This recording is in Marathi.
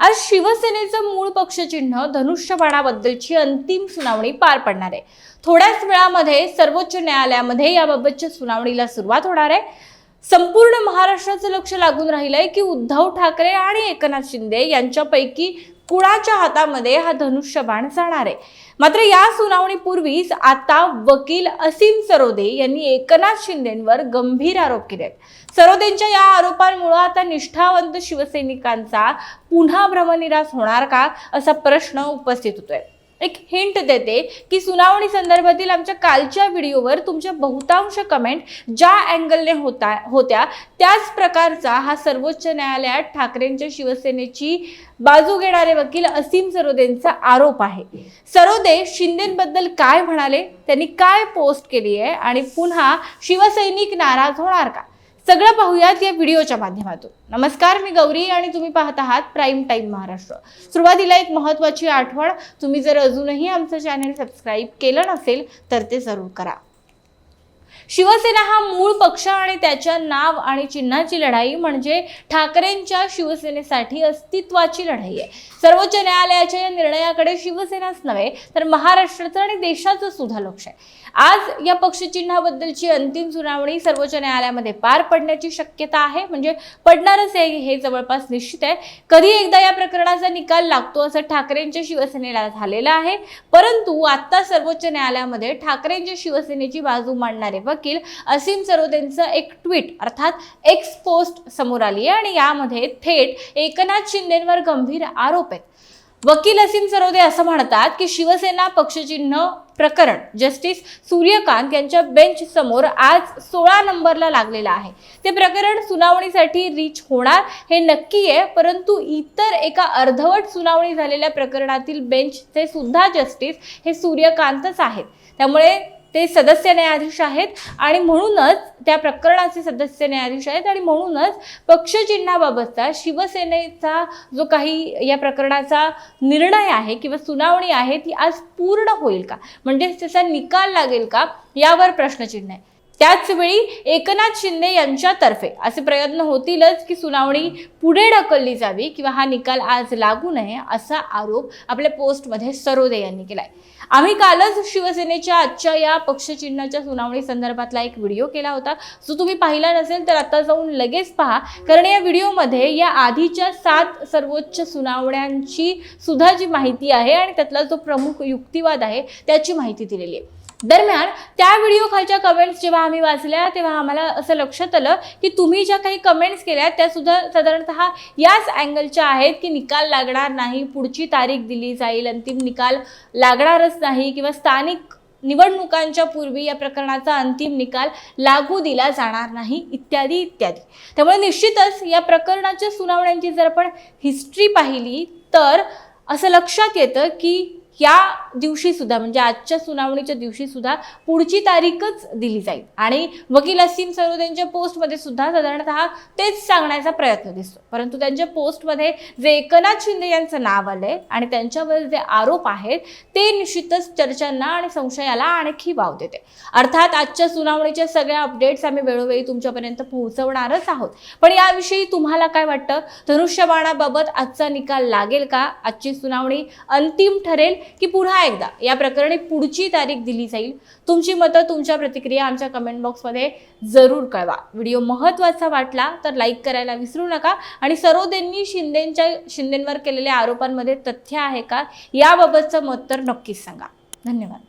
आज शिवसेनेचं मूळ पक्षचिन्ह धनुष्यबाणाबद्दलची अंतिम सुनावणी पार पडणार आहे. थोड्याच वेळामध्ये सर्वोच्च न्यायालयामध्ये याबाबतच्या सुनावणीला सुरुवात होणार आहे. संपूर्ण महाराष्ट्राचं लक्ष लागून राहिलंय की उद्धव ठाकरे आणि एकनाथ शिंदे यांच्यापैकी कुणाच्या हातामध्ये हा धनुष्यबाण जाणार आहे. मात्र या सुनावणीपूर्वीच आता वकील असीम सरोदे यांनी एकनाथ शिंदेंवर गंभीर आरोप केले आहेत सरोदेंच्या या आरोपांमुळे आता निष्ठावंत शिवसैनिकांचा पुन्हा भ्रमनिरास होणार का असा प्रश्न उपस्थित होतोय. एक हिंट देते की सुनावणी संदर्भातील आमच्या कालच्या व्हिडिओवर तुमच्या बहुतांश कमेंट ज्या अँगलने होता होत्या त्याच प्रकारचा हा सर्वोच्च न्यायालयात ठाकरेंच्या शिवसेनेची बाजू घेणारे वकील असीम सरोदेंचा आरोप आहे. सरोदे शिंदेबद्दल काय म्हणाले? त्यांनी काय पोस्ट केली आहे? आणि पुन्हा शिवसैनिक नाराज होणार का? सगळं पाहूयात या व्हिडिओच्या माध्यमातून. नमस्कार मी गौरी आणि तुम्ही पाहत आहात प्राईम टाईम महाराष्ट्र. सुरुवातीला एक महत्त्वाची आठवण तुम्ही जर अजूनही आमचं चॅनल सबस्क्राईब केलं नसेल तर ते जरूर करा. शिवसेना हा मूळ पक्ष आणि त्याच्या नाव आणि चिन्हाची लढाई म्हणजे ठाकरेंच्या शिवसेनेसाठी अस्तित्वाची लढाई आहे. सर्वोच्च न्यायालयाच्या या निर्णयाकडे शिवसेनाच नव्हे तर महाराष्ट्राचं आणि देशाचं सुद्धा लक्ष आहे. आज या पक्षचिन्हाबद्दलची अंतिम सुनावणी सर्वोच्च न्यायालयामध्ये पार पडण्याची शक्यता आहे म्हणजे पडणारच आहे हे जवळपास निश्चित आहे. कधी एकदा या प्रकरणाचा निकाल लागतो असं ठाकरेंच्या शिवसेनेला झालेलं आहे परंतु आता सर्वोच्च न्यायालयामध्ये ठाकरेंच्या शिवसेनेची बाजू मांडणारे वकील असीम सरोदेंचं एक ट्विट अर्थात एक्स पोस्ट समोर आली आहे आणि यामध्ये थेट एकनाथ शिंदेंवर गंभीर आरोप आहेत. वकील असीम सरोदे असं म्हणतात की शिवसेना पक्षचिन्ह प्रकरण जस्टिस सूर्यकांत यांच्या बेंच समोर आज सोळा नंबरला लागलेलं आहे. ते प्रकरण सुनावणीसाठी रीच होणार हे नक्की आहे परंतु इतर एका अर्धवट सुनावणी झालेल्या प्रकरणातील बेंचचे सुद्धा जस्टिस हे सूर्यकांतच आहेत. त्यामुळे ते सदस्य न्यायाधीश आहेत आणि म्हणूनच त्या प्रकरणाचे सदस्य न्यायाधीश आहेत आणि म्हणूनच पक्षचिन्हाबाबतचा शिवसेनेचा जो काही या प्रकरणाचा निर्णय आहे किंवा सुनावणी आहे ती आज पूर्ण होईल का? म्हणजे त्याचा निकाल लागेल का? यावर प्रश्नचिन्ह आहे. त्याच वेळी एकनाथ शिंदे यांच्यातर्फे असे प्रयत्न होतीलच की सुनावणी पुढे ढकलली जावी किंवा हा निकाल आज लागू नये असा आरोप आपल्या पोस्टमध्ये सरोदे यांनी केलाय. आम्ही कालच शिवसेनेच्या आजच्या या पक्षचिन्हाच्या सुनावणी संदर्भातला एक व्हिडिओ केला होता. जो तुम्ही पाहिला नसेल तर आता जाऊन लगेच पहा. कारण या व्हिडिओमध्ये या आधीच्या सात सर्वोच्च सुनावण्यांची सुद्धा जी माहिती आहे आणि त्यातला जो प्रमुख युक्तिवाद आहे त्याची माहिती दिलेली आहे. दरम्यान त्या व्हिडिओ खालच्या कमेंट्स जेव्हा आम्ही वाचल्या तेव्हा आम्हाला असं लक्षात आलं की तुम्ही ज्या काही कमेंट्स केल्या त्या सुद्धा साधारणतः याच अँगलच्या आहेत की निकाल लागणार नाही पुढची तारीख दिली जाईल अंतिम निकाल लागणारच नाही किंवा स्थानिक निवडणुकांच्या पूर्वी या प्रकरणाचा अंतिम निकाल लागू दिला जाणार नाही इत्यादी इत्यादी. त्यामुळे निश्चितच या प्रकरणाच्या सुनावण्यांची जर आपण हिस्ट्री पाहिली तर असं लक्षात येतं की या दिवशी सुद्धा म्हणजे आजच्या सुनावणीच्या दिवशी सुद्धा पुढची तारीखच दिली जाईल. आणि वकील असीम सरोदेंच्या पोस्टमध्ये सुद्धा साधारणतः तेच सांगण्याचा प्रयत्न दिसतो. परंतु त्यांच्या पोस्टमध्ये जे एकनाथ शिंदे यांचं नाव आलंय आणि त्यांच्यावर जे आरोप आहेत ते निश्चितच चर्चांना आणि संशयाला आणखी वाव देते. अर्थात आजच्या सुनावणीच्या सगळ्या अपडेट्स आम्ही वेळोवेळी तुमच्यापर्यंत पोहोचवणारच आहोत. पण याविषयी तुम्हाला काय वाटतं? धनुष्यबाणाबाबत आजचा निकाल लागेल का? आजची सुनावणी अंतिम ठरेल? की पुन्हा एकदा या प्रकरणी पुढची तारीख दिली जाईल. तुमची मतं तुमच्या प्रतिक्रिया आमच्या कमेंट बॉक्समध्ये जरूर कळवा. व्हिडिओ महत्त्वाचा वाटला तर लाईक करायला विसरू नका आणि सरोदेंनी शिंदेंच्या शिंदेंवर केलेल्या आरोपांमध्ये तथ्य आहे का? याबाबतचं मत तर नक्कीच सांगा. धन्यवाद.